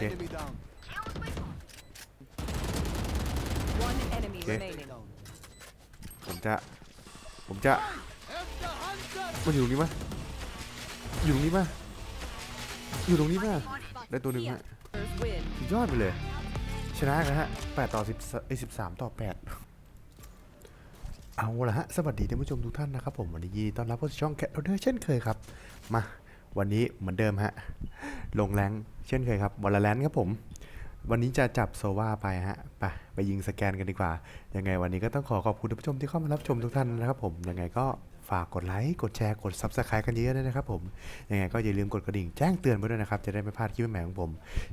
เค Enemy down. One enemy Okay. remaining. Down. ผมจะ ผมจะ Have the hunter. มาอยู่ตรงนี้มาอยู่ตรงนี้มาอยู่ตรงนี้มาได้ตัวหนึ่งฮะ First win. สุดยอดไปเลย ชนะกันฮะ8ต่อ10เอ้ย13 ต่อ 8 เอาละฮะ สวัสดีท่านผู้ชมทุกท่านนะครับผม วันนี้ยินดีต้อนรับเข้าสู่ช่องแคทเดอร์เช่นเคยครับ มา วันนี้เหมือนเดิมฮะ ลงแรงเช่นเคยครับวอลเลนครับผม วันนี้จะจับโซวาไปฮะ ไปไปยิงสแกนกันดีกว่า ยังไงวันนี้ก็ต้องขอขอบคุณท่านผู้ชมที่เข้ามารับชมทุกท่านนะครับผม ยังไงก็ฝากกดไลค์ กดแชร์ กด Subscribe กันเยอะๆด้วยนะครับผม ยังไงก็อย่าลืมกดกระดิ่งแจ้งเตือนไว้ด้วยนะครับ จะได้ไม่พลาดคลิปใหม่ของผม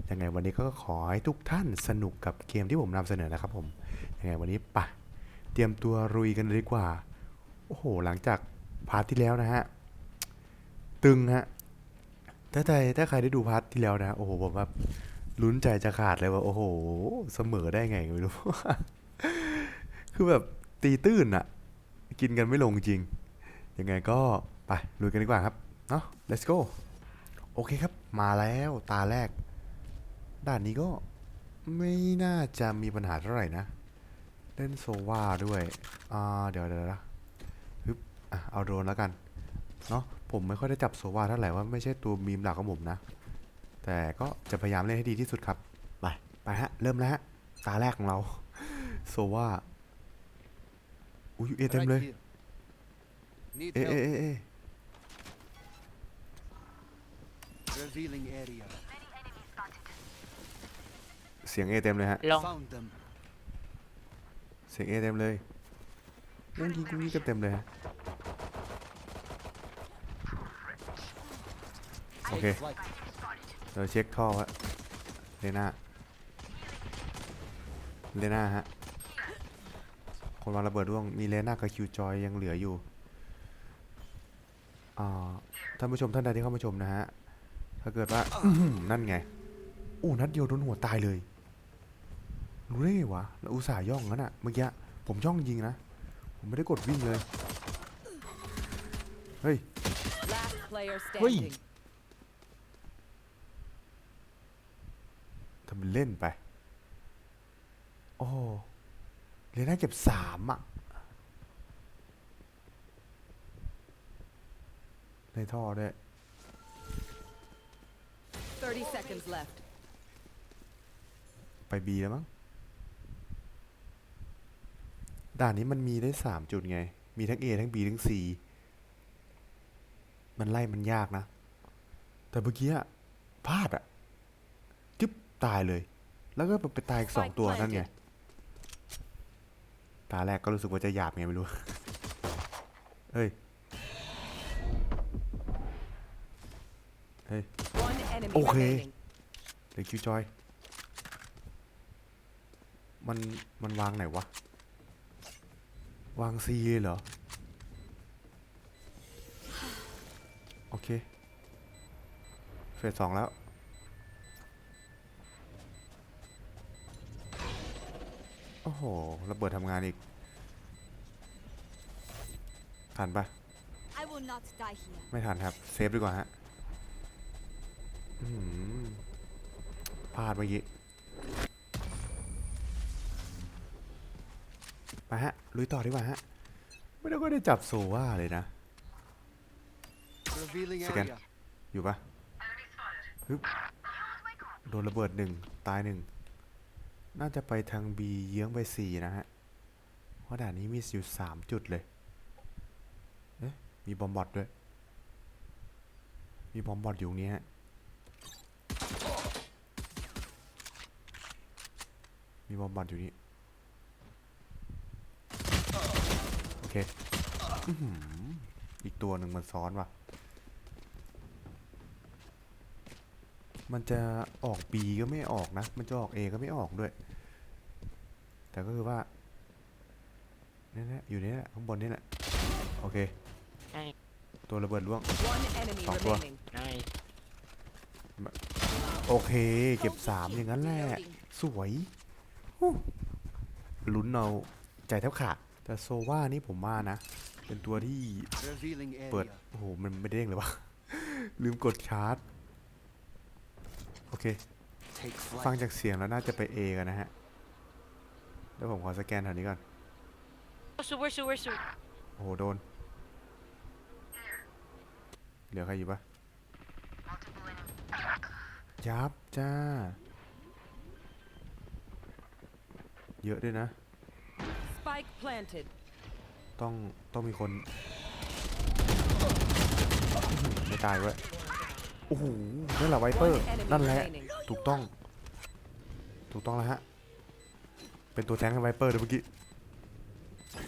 ยังไงวันนี้ก็ขอให้ทุกท่านสนุกกับเกมที่ผมนำเสนอนะครับผม ยังไงวันนี้ปะเตรียมตัวรุยกันเลยดีกว่า โอ้โห หลังจากพาร์ทที่แล้วนะฮะ ตึงฮะ ถ้าใครถ้าใครได้ดูพาร์ทที่แล้วนะ โอ้โหผมแบบลุ้นใจจะขาดเลยว่า โอ้โห เสมอได้ไงไม่รู้ คือแบบตีตื้นอะกินกันไม่ลงจริง ยังไงก็ไปลุยกันดีกว่าครับ เนาะ let's go โอเคครับ มาแล้วตาแรกด่านนี้ก็ไม่น่าจะมีปัญหาเท่าไหร่นะ เล่นโซวาด้วย อ่า เดี๋ยวเดี๋ยวนะฮึบอะเอาโดรนแล้วกัน เนาะ ผมไม่ค่อยได้จับโซวาเท่าไหร่ว่าไม่ใช่ตัวมีมหลักของผมนะ แต่ก็จะพยายามเล่นให้ดีที่สุดครับไปไปฮะ เริ่มแล้วฮะ ตาแรกของเราโซวาอุ้ยเอเต็ม Right เลย here. Need เอะ help. เอะเอะเอะ Revealing area. เสียงเอเต็มเลยฮะลอง Found them. เสียงเอเต็มเลยกุ้งยิงกุ้งยิงกันเต็มเลยฮะ โอเค Take flight. เราเช็คท่อวะเลน่าเลน่าฮะ คนวางระเบิดร่วง มีเลน่ากับคิวจอยยังเหลืออยู่อ่าท่านผู้ชมท่านใดที่เข้ามาชมนะฮะ ถ้าเกิดว่าอื้อหือนั่นไง อู้นัดเดียวโดนหัวตายเลย รู้ได้ไงวะแล้วอุตส่าห์ย่องงั้นอะเมื่อกี้ ผมย่องยิงนะ ผมไม่ได้กดวิ่งเลย เฮ้ย Last player Ui. standing. ทำเป็นเล่นไป โอ้เลน่าเก็บสามอะในท่อด้วย30 seconds left. ไปบีแล้วมั้ง ด่านนี้มันมีได้สามจุดไง มีทั้ง A ทั้ง B ทั้ง C มันไล่มันยากนะ แต่เมื่อกี้อะพลาดอะจึ๊บ ตายเลย แล้วก็ไปตายอีกสองตัวนั่นไง ตาแรกก็รู้สึกว่าจะหยาบไงไม่รู้ เฮ้ย เฮ้ย One enemy Okay. remaining. เด็กคิวจอย มัน มันวางไหนวะ วางซีเลยเหรอ โอเค เฟสสองแล้ว โอ้โหระเบิดทำงานอีกทันปะ I will not die here. ไม่ทันครับ เซฟดีกว่าฮะอื้อหือพลาดเมื่อกี้ไปฮะ ลุยต่อดีกว่าฮะ ไม่ได้ก็ได้จับโซว่าเลยนะ Revealing Second. area. อยู่ปะฮึบโดนระเบิดหนึ่ง ตายหนึ่ง น่าจะไปทาง B เยื้องไปสี่นะฮะ เพราะด่านนี้มีอยู่สามจุดเลย เอ๊ะ มีบอมบอดด้วย มีบอมบอดอยู่นี้ฮะ มีบอมบอดอยู่นี่ โอเค อีกตัวหนึ่งมันซ้อนว่ะ มันจะออก B ก็ไม่ออกนะ มันจะออก A ก็ไม่ออกด้วย แต่ก็คือว่านี่นแหละอยู่นี่แหละข้างบนนี่แหละ โอเค ใช่ตัวระเบิดล่วง One enemy Fuck, bro. remaining. ใช่โอเค เก็บสามอย่างนั้นแหละ สวยฮู้ลุ้นเอาใจแทบขาด แต่โซว่านี่ผมว่านะ เป็นตัวที่ Revealing เปิด area. โอ้โห มันไม่เด้งเลยวะ ลืมกดชาร์จโอ เค take ฟัง flight. จากเสียงแล้วน่าจะไป A กันนะฮะ เดี๋ยวผมขอสแกนแถวนี้ก่อน Super, super, super. โอ้โห โดน เหลือใครอยู่ปะยับจ้า เยอะด้วยนะ Spike planted. ต้อง ต้องมีคนอื้อหือไม่ตายเว้ย โอ้โหนั่นแหละไวเปอร์ One enemy นั่นแหละ remaining. ถูกต้อง ถูกต้องแล้วฮะ เป็นตัวแทงให้ไวเปอร์เดี๋ยวเมื่อกี้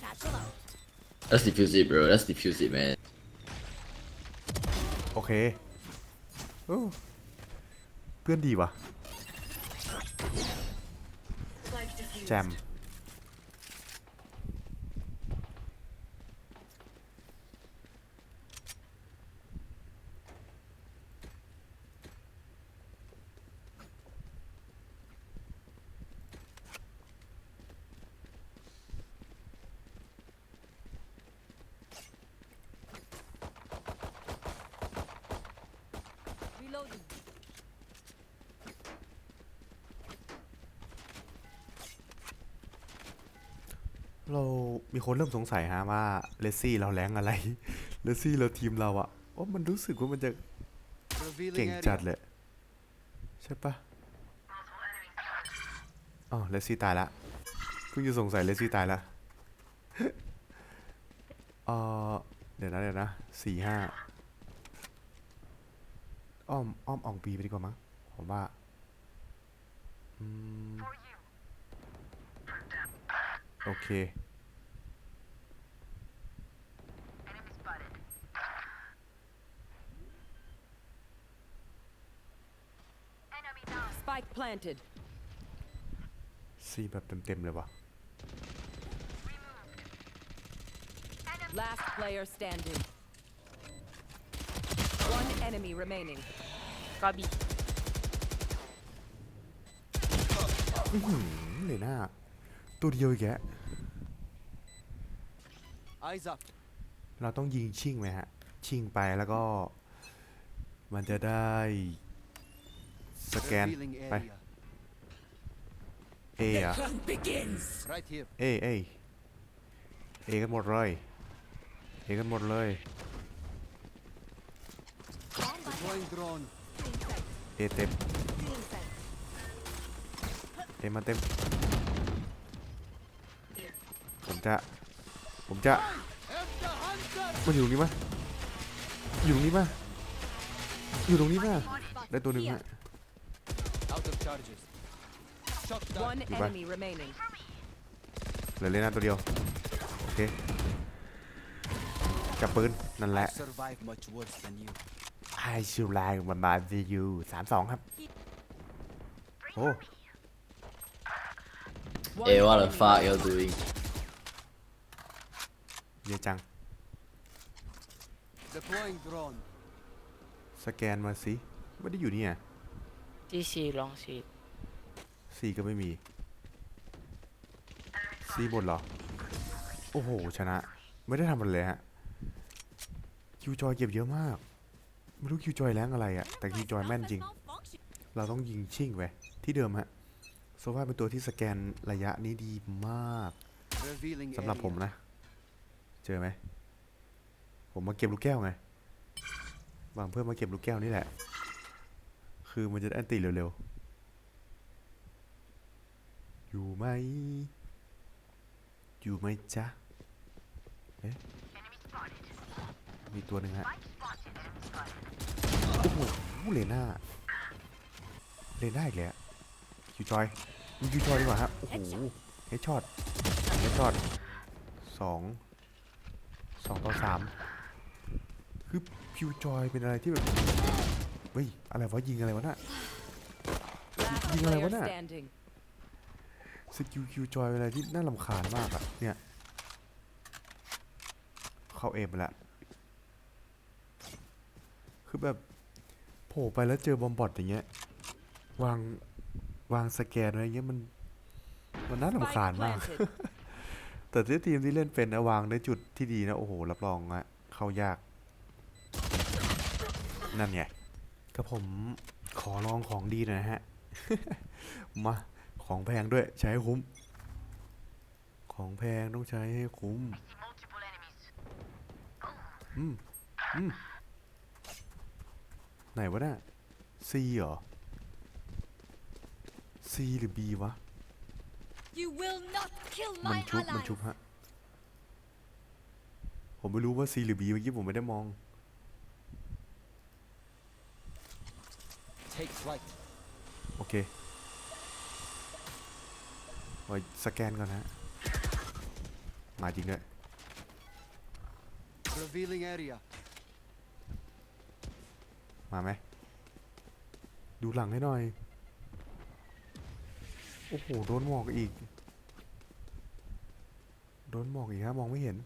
Satchel out. Let's defuse it, bro. Let's defuse it, man. โอเคโอ้เพื่อนดีว่ะแจม Reloading. เรา มีคนเริ่มสงสัยฮะว่าเลซี่เราแรงอะไร เลซี่เราทีมเราอะว่ามันรู้สึกว่ามันจะเก่งจัดเลย ใช่ปะอ๋อเลซี่ตายละเพิ่งจะสงสัยเลซี่ตายละเออเดี๋ยวนะเดี๋ยวนะสี่ห้าอ้อมอ้อมอองปีไปดีกว่ามั้งผมว่าโอเค Spike planted. ซีแบบเต็มๆเลยวะ Last player standing. One enemy remaining. Gabi. อื้อหือเลยหน้า ตัวเดียวอีกแก Eyes up. เราต้องยิงชิ่งไหมฮะ ชิ่งไปแล้วก็ มันจะได้ สแกน Revealing ไป area. เออะ Right here. เอเอเอกันหมดเลย เอกันหมดเลย Deploying drone. เอเต็ม Feeling sight. เอมาเต็ม ผมจะ ผมจะ Have the hunter. มันอยู่ตรงนี้มั้ยอยู่ตรงนี้มั้ยอยู่ตรงนี้มั้ย Spot ได้ตัวหนึ่ง here. ฮะ Out of charges. Shot down. One Goodbye. enemy remaining. เหลือเลน่าตัวเดียว โอเค จับปืน นั่นแหละ Survive much worse than you. I should like มันมาดียูสามสองครับ โอ้ One Hey, what the enemy fuck remaining. you're doing? เยอะจัง Deploying drone. สแกนมาสิ ไม่ได้อยู่นี่อะ DC long seat. ซีก็ไม่มีซีหมดเหรอ โอ้โห ชนะ ไม่ได้ทำอะไรเลยฮะ คิวจอยเก็บเยอะมาก ไม่รู้คิวจอยแรงอะไรอะแต่คิวจอยแม่นจริง เราต้องยิงชิ่งไปที่เดิมฮะโซว่าเป็นตัวที่สแกนระยะนี้ดีมากสำหรับผมนะ เจอไหม ผมมาเก็บลูกแก้วไงหวังเพื่อมาเก็บลูกแก้วนี่แหละ คือมันจะได้อันตี้เร็วๆ อยู่ไหม อยู่ไหมจ๊ะ เอ๊ะ มีตัวหนึ่งฮะ โอ้โหเลน่า เลน่าอีกแล้วคิวจอยมีคิวจอยดีกว่าฮะ โอ้โหเฮดช็อตเฮดช็อตสอง สองต่อสามคือคิวจอยเป็นอะไรที่แบบ เฮ้ยอะไรวะยิงอะไรวะน่ะ Last ยิงอะไร player วะน่ะ standing. สกิลคิวจอยเป็นอะไรที่น่าลำคาญมากอะเนี่ย เข้าเอมไปแล้วคือแบบโผล่ไปแล้วเจอบอมบอทอย่างเงี้ย วางวางสแกนอะไรเงี้ยมัน มันน่าลำคาญ Spike มาก planted. แต่ที่ทีมที่เล่นเป็นนะวางในจุดที่ดีนะ โอ้โห รับรองอะเข้ายาก นั่นไง ก็ผมขอลองของดีหน่อยนะฮะ มาของแพงด้วยใช้ให้คุ้ม ของแพงต้องใช้ให้คุ้ม อืม อืม ไหนวะน่ะ C เหรอ C หรือ B วะ You will not kill มัน my ชุบ มันชุบ allies. ฮะ ผมไม่รู้ว่า C หรือ B เมื่อกี้ผมไม่ได้มอง Take flight. โอเคไว้สแกนก่อนนะมาจริงด้วย Revealing area. มาไหม ดูหลังให้หน่อย โอ้โห โดนหมอกอีก โดนหมอกอีกฮะ มองไม่เห็น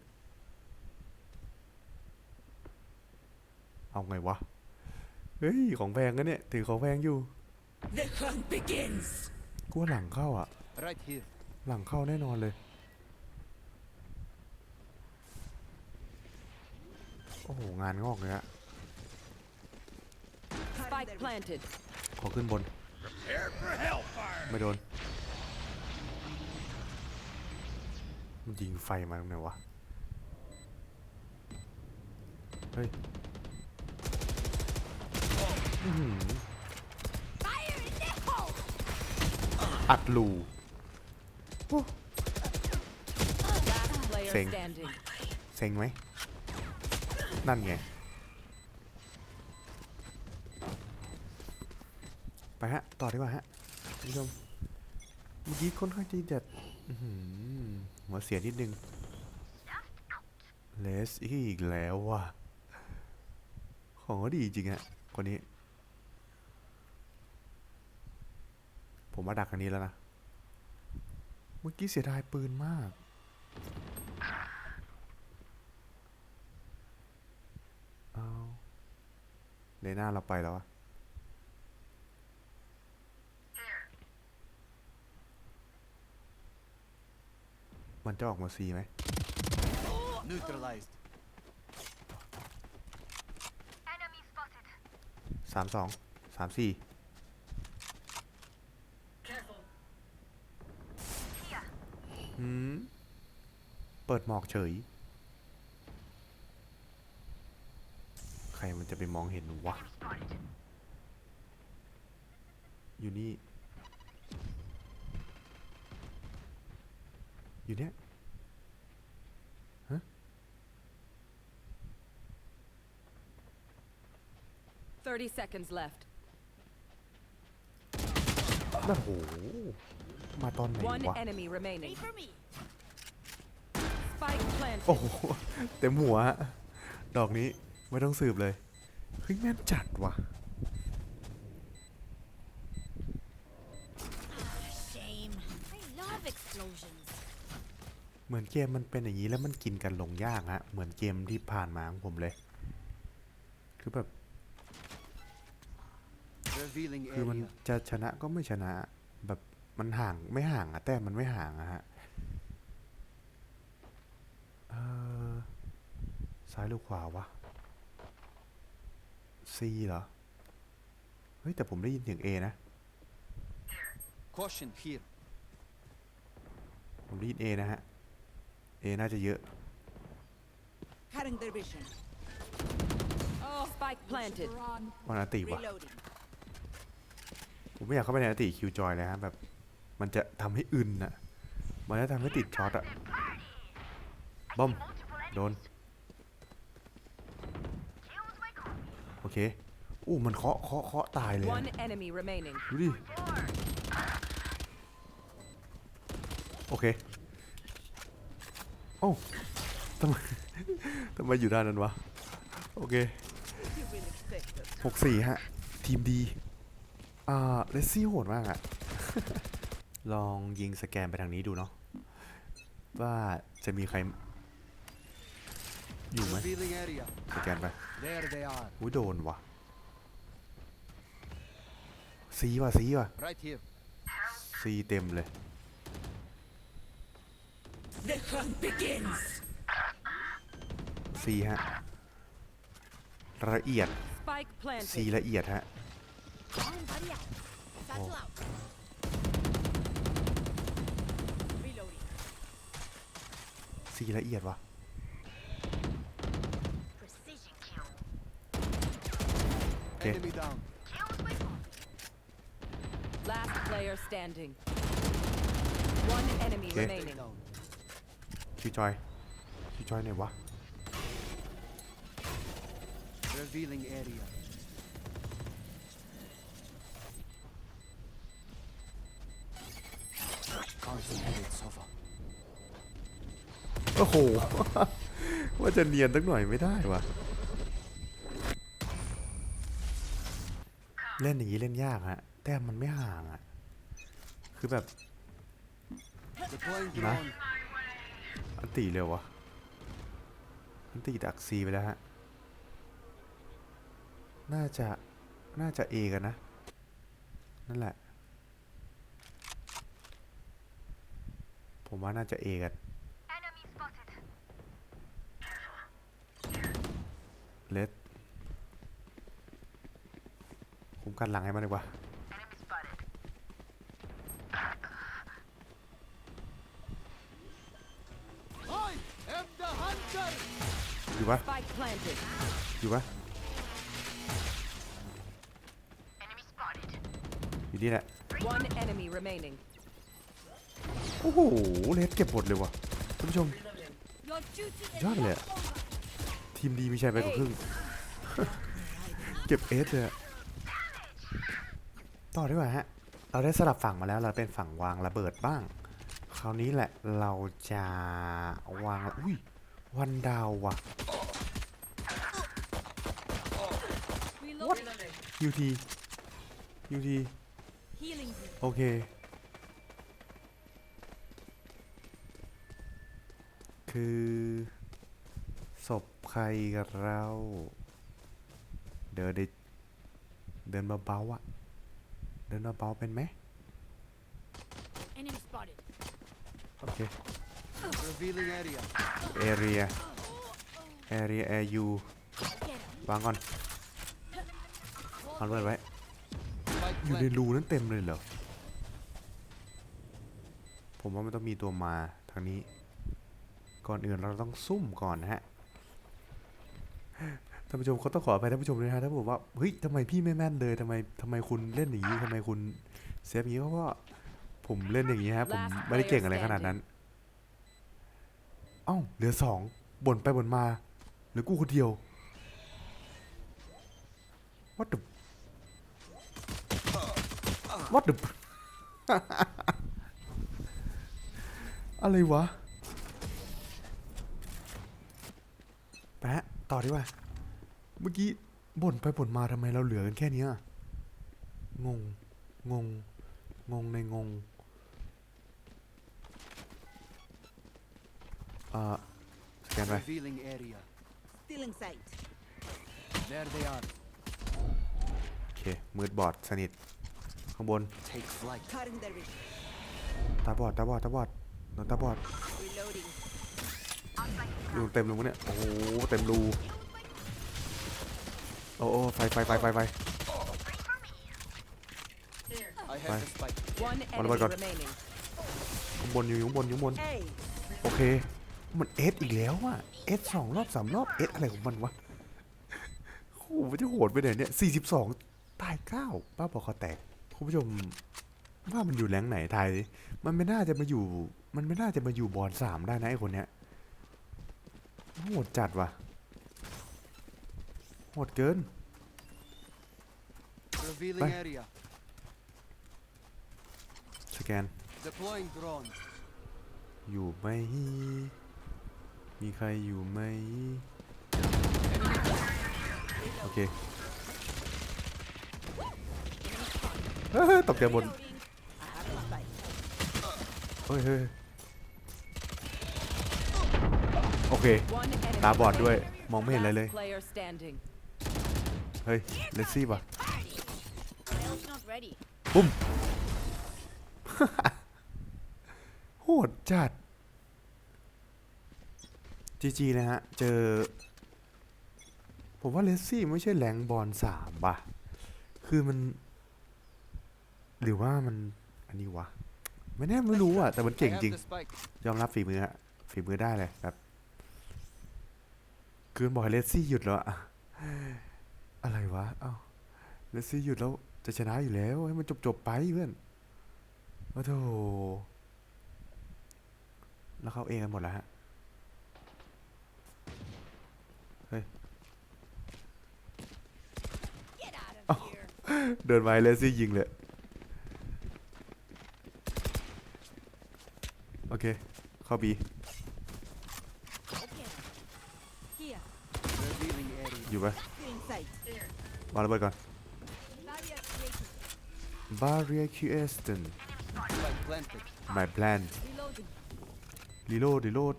เอาไงวะ เฮ้ย ของแพงกันเนี่ย ถือของแพงอยู่ The hunt begins. กลัวหลังเข้าอะ Right here. หลังเข้าแน่นอนเลย โอ้โห งานงอกเลยฮะ Spike planted. ขอขึ้นบน ไม่โดน มันยิงไฟมาตรงไหนวะ เฮ้ย อัดรูโอ้ Last player Sing. standing. เซ็งไหม นั่นไง ไปฮะ ต่อดีกว่าฮะคุณผู้ชมเมื่อกี้ค่อนข้างจะอื้อหือหัวเสียนิดนึงเลสอีกแล้วว่ะ ของก็ดีจริงฮะคนนี้ ผมมาดักอันนี้แล้วนะ เมื่อกี้เสียดายปืนมาก เอาเลน่าเราไปแล้วอะมันจะออกมาซีไหม Neutralized. สามสอง สามสี่ หืมเปิดหมอกเฉย ใครมันจะไปมองเห็นวะ อยู่นี่ อยู่เนี้ย30 seconds left. โอ้โห มาตอนไหน One วะ enemy remaining. Wait for me. Spike planted. โอ้โห เต็มหัวฮะดอกนี้ไม่ต้องสืบเลย เฮ้ย แม่นจัดว่ะ Shame. I love explosions. เหมือนเกมมันเป็นอย่างนี้แล้วมันกินกันลงยากฮะ เหมือนเกมที่ผ่านมาของผมเลย คือแบบ Revealing คือมัน area. จะชนะก็ไม่ชนะแบบ มันห่างไม่ห่างอะแต้มมันไม่ห่างอะฮะเออซ้ายหรือขวาวะ C เหรอ เฮ้ย แต่ผมได้ยินเสียง A นะ Caution here. ผมได้ยิน A นะฮะ A น่าจะเยอะ Cutting their vision. Spike planted. Run. วันอาติวะ Reloading. ผมไม่อยากเข้าไปในอาติคิวจอยเลยฮะแบบ มันจะทำให้อึนอะมันจะทำให้ติดช็อตอะบอมโดน โอเคอู้มันเคาะเคาะเคาะตายเลยอะ One enemy remaining. ดูดิโอเคโอ้าทำไมทำไมอยู่ด้านนั้นวะ โอเค You will expect us. หกสี่ฮะ ทีมดี อ่าเลสซี่โหดมากอะ ลองยิงสแกนไปทางนี้ดูเนาะว่าจะมีใคร อยู่ไหม Revealing area. สแกนไป There they are. อุ้ยโดนว่ะซีว่ะซีว่ะ Right here. ซีเต็มเลย The hunt begins. ซีฮะละเอียด Spike ซี planted. ละเอียดฮะ สีละเอียดวะ Precision kill. Okay. Enemy down. Last player standing. One enemy Okay. remaining. Down. คิวจอย คิวจอยไหนวะ Revealing area. Concentrate, Sova. โ อ้โห ว่าจะเนียนสักหน่อยไม่ได้วะเล่นอย่างนี้เล่นยากฮะ แต้มมันไม่ห่างอะคือแบบ Deploying Nah. drone. อันตีเร็ววะอันตีดักซีไปแล้วฮะ น่าจะ น่าจะเอกันนะ นั่นแหละ ผมว่าน่าจะเอกัน เลสคุ้มกันหลังให้มันดีกว่า I am the hunter. อยู่ปะ Spike planted. อยู่ปะอยู่นี่แหละ One enemy remaining. โอ้โหเลสเก็บหมดเลยวะท่านผู้ชม Your duty is Done not it. over. ทีมดีมีชัยไปกว่าครึ่ง เก็บเอสเลยอะต่อดีกว่าฮะ เราได้สลับฝั่งมาแล้ว เราเป็นฝั่งวางระเบิดบ้าง คราวนี้แหละเราจะวาง อุ้ย วันดาวว่ะ Reloading. ยูทียูที Healing you. โอเค คือ ศพใครกับเรา เดินดิเดินเบาๆอะเดินเบาๆเป็นไหม Enemy spotted. โอเค Revealing area. เอเรียเอเรียแอร์ยู Get him. วางก่อนวางเปิดไว้ Spike อยู่ใน planted. รูนั้นเต็มเลยเหรอ ผมว่ามันต้องมีตัวมาทางนี้ ก่อนอื่นเราต้องซุ่มก่อนนะฮะ ท่านผู้ชมเขาต้องขออภัยท่านผู้ชมด้วยนะฮะถ้าบอกว่าเฮ้ยทำไมพี่ไม่แม่นเลยทำไมทำไมคุณเล่นอย่างนี้ทำไมคุณเซฟอย่างนี้เพราะว่าผมเล่นอย่างนี้ฮะผม Last ไม่ได้เก่งอะไร player ขนาดนั้นเอ้าเหลือสองบ่นไปบ่นมาเหลือกูคนเดียว what the what the อะไรวะแปะ ต่อดีกว่า เมื่อกี้บ่นไปบ่นมาทำไมเราเหลือกันแค่เนี้ยงง งง งงในงงเอ่อสแกนไป Revealing area. Still in sight. There they are. โอเค มืดบอดสนิท ข้างบน Take flight. Cutting their vision. ตาบอด ตาบอด ตาบอดโดนตาบอด Reloading. อยู่เต็มรูปะเนี่ย โอ้โห เต็มรู โอ้โอ้ไฟไฟไฟไฟไฟ I have the spike. One What enemy about God? remaining. ข้างบนอยู่ข้างบนอยู่ข้างบน Hey. โอเค มันเอสอีกแล้วอะเอสสองรอบสามรอบเอสอะไรของมันวะโอ้โหมันจะโหดไปไหนเนี่ยสี่สิบสองตายเก้าป้าบอกคอแตกคุณผู้ชมว่ามันอยู่แรงไหนไทย มันไม่น่าจะมาอยู่ มันไม่น่าจะมาอยู่บอลสามได้นะไอ้คนเนี้ย โหดจัดว่ะโหดเกิน Revealing Bye. area. สแกน Deploying drone. อยู่ไหม มีใครอยู่ไหม โอเค เฮ้ยตกใจบน I have the spike. เฮ้ยเฮ้ย โอเค One enemy ตาบอดด้วย remaining. มองไม่เห็นอะไรเลย Last player standing. เฮ้ย เลสซี่ป่ะ Rail's not ready. ปุ้ม โหดจัด จีจีนะฮะ เจอ ผมว่าเลสซี่ไม่ใช่แรงบอลสามป่ะ คือมัน หรือว่ามัน อันนี้วะ ไม่แน่ไม่รู้อะ แต่มัน I เก่ง have จริง the spike. ยอมรับฝีมือฮะฝีมือได้เลยแบบ คืนบอกเลสซี่หยุดแล้วอะอะไรวะ เอ้า เลสซี่หยุดแล้วจะชนะอยู่แล้ว ให้มันจบจบไปเพื่อนโอ้โธแล้วเขาเองกันหมดแล้วฮะ เฮ้ยเดินมาให้เลสซี่ยิงเลย โอเค เข้าบี Okay. Here. Revealing area. อยู่ปะ Still in sight. วางระเบิดก่อน Barrier created. Barrier Question Spike planted. My plan Reloading. Reload Reload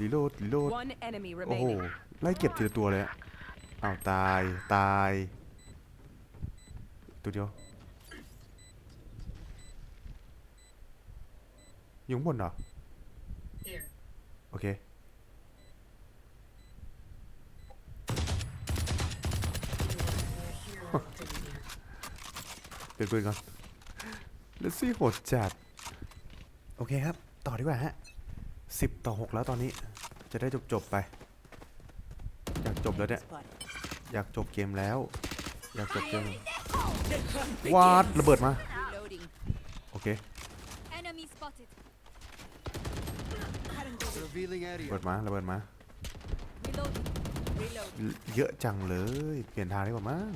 Reload Reload One enemy โอ้โห remaining. ไล่เก็บทีละตัวเลยอะอ้าวตายตาย ตัวเดียวอยู่ข้างบนเหรอ โอเค เปลี่ยนปืนก่อนเลสซี่โหดจัด โอเคครับ ต่อดีกว่าฮะสิบต่อหกแล้วตอนนี้ จะได้จบจบๆไป อยากจบแล้วเนี่ย Spot. อยากจบเกมแล้ว อยากจบเกมวาดระเบิดมา Reloading. โอเค Enemy spotted. Revealing ระ area. เบิดมาระเบิดมา Reloading. Reload. เยอะจังเลย เปลี่ยนทางดีกว่ามั้ง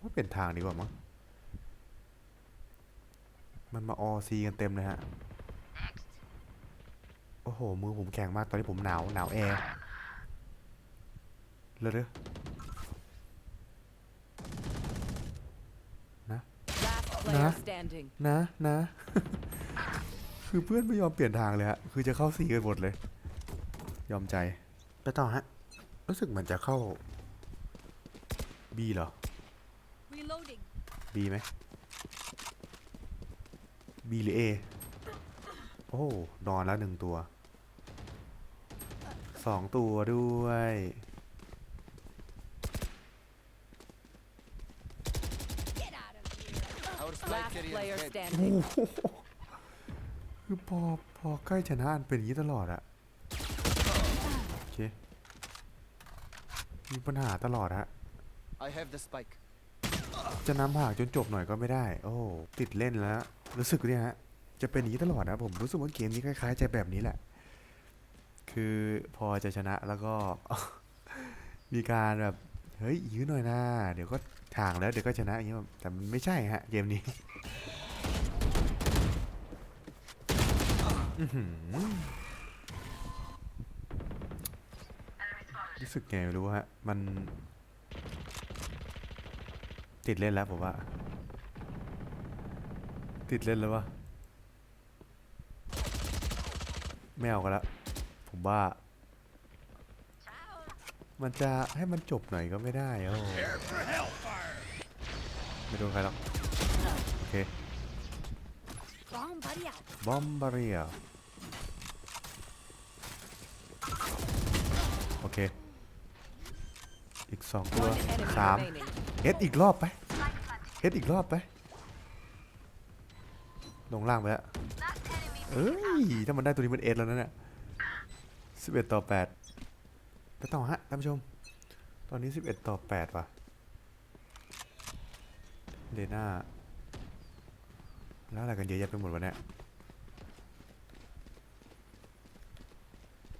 ว่า เปลี่ยนทางดีกว่ามั้ง มันมาออซีกันเต็มเลยฮะ โอ้โห มือผมแข็งมาก ตอนนี้ผมหนาว หนาวแอร์เลยเด้อ Last player Nah. standing. นะ นะ คือเพื่อนไม่ยอมเปลี่ยนทางเลยฮะ คือจะเข้าสีกันหมดเลย ยอมใจ ไปต่อฮะ รู้สึกเหมือนจะเข้า B เหรอ Reloading. B ไหม B หรือ A โอ้นอนแล้วหนึ่งตัวสองตัวด้วย Get out of here. Our spike Last carrier player is dead. โอ้ standing. โหคือพอพอใกล้ชนะมันเป็นอย่างนี้ตลอดอะโอเคมีปัญหาตลอดฮะ I have the spike. จะนำห่างจนจบหน่อยก็ไม่ได้ โอ้ติดเล่นแล้ว รู้สึกเนี่ยฮะ จะเป็นอย่างนี้ตลอดนะผมรู้สึกว่าเกมนี้คล้ายๆจะแบบนี้แหละ คือพอจะชนะแล้วก็ มีการแบบเฮ้ยยื้อหน่อยนะเดี๋ยวก็ห่างแล้วเดี๋ยวก็ชนะอย่างเงี้ยแต่มันไม่ใช่ฮะเกมนี้รู้สึกไงไม่รู้ฮะมัน ติดเล่นแล้วผมว่า ติดเล่นแล้ววะไม่เอากันละผมว่า มันจะให้มันจบหน่อยก็ไม่ได้โอ้ไม่โดนใครหรอกโอเคบอมบาเรียโอเค อีกสองตัวสาม เอสอีกรอบไปเอสอีกรอบไป ลงล่างไปแล้วเอ้ย ถ้ามันได้ตัวนี้มันเอสแล้วนะเนี่ยสิบเอ็ดต่อแปดไปต่อฮะท่านผู้ชม ตอนนี้สิบเอ็ดต่อแปดว่ะเลน่าแล้วอะไรกันเยอะแยะไปหมดวะเนี่ย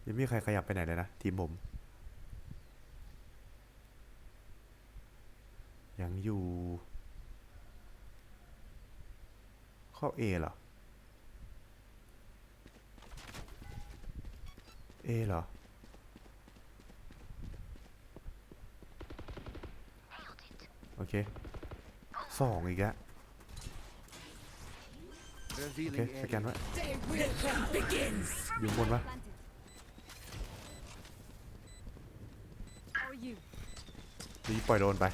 ยังไม่มีใครขยับไปไหนเลยนะ ทีมผม ยังอยู่ข้อ A เหรอ A เหรอ โอเคสองอีกแล้วโอเค Revealing สแกน area. ไว้อยู่บนปะ Planted. How are you? นี่ปล่อยโดนไป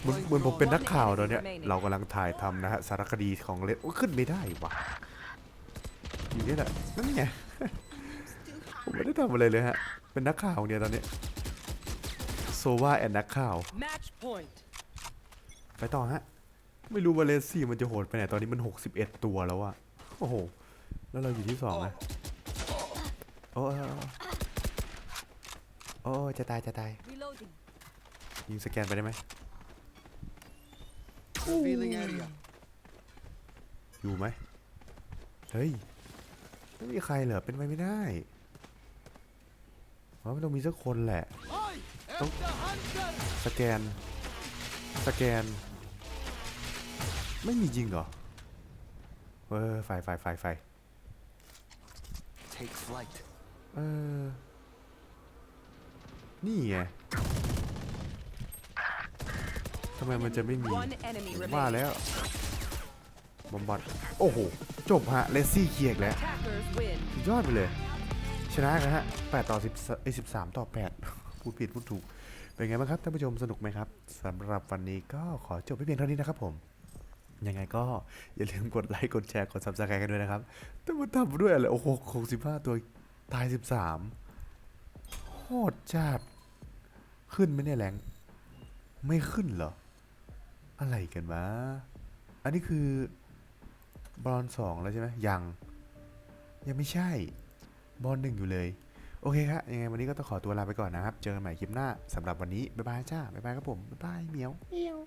เหมือน Deploying เหมือนผม drone. เป็นนักข่าวตอนเนี้ย remaining เรากำลังถ่ายทำนะฮะสารคดีของเลดโอ้ขึ้นไม่ได้ว่ะอยู่นี่แหละนั่นไงผมไม่ได้ทำอะไรเลยฮะเป็นนักข่าวเนี่ยตอนนี้โซวาแอนนักข่าว Match point. ไปต่อฮะไม่รู้ว่าเลสซี่มันจะโหดไปไหนตอนนี้มัน 61 ตัวแล้วอะโอ้โห แล้วเราอยู่ที่สองนะโอ้โอ้โอ้จะตายจะตาย Reloading. ยิงสแกนไปได้ไหม Revealing area. อยู่ไหมเฮ้ย ไม่มีใครเหรอ เป็นไปไม่ได้เพราะมันต้องมีสักคนแหละ I am the hunter. สแกน สแกน ไม่มีจริงเหรอ เออ ไฟ ไฟ ไฟ ไฟ Take flight. เออ นี่ไงทำ ไมมันจะไม่มี One enemy ว่า remaining. แล้วบอมบอดโอ้โห จบฮะ เลสซี่เคลียร์อีกแล้ว Attackers win. สุดยอดไปเลย ชนะกันฮะ8ต่อ10เอ้ย13 ต่อ 8 พูดผิดพูดถูก เป็นไงบ้างครับ ท่านผู้ชมสนุกไหมครับสำหรับวันนี้ก็ขอจบไปเพียงเท่านี้นะครับผม ยังไงก็อย่าลืมกดไลค์กดแชร์กด subscribe กันด้วยนะครับ แต่มันทำด้วยอะไร โอ้โห65 ตัวตาย 13โหดจัดขึ้นไหมเนี่ยแรงไม่ขึ้นเหรอ อะไรกันวะ อันนี้คือบอลสองแล้วใช่ไหมยัง ยังไม่ใช่ บอลหนึ่งอยู่เลย โอเคครับ ยังไงวันนี้ก็ต้องขอตัวลาไปก่อนนะครับ เจอกันใหม่คลิปหน้าสำหรับวันนี้ บ๊ายบายจ้า บ๊ายบายครับผม บ๊ายบายเหมียวเหมียว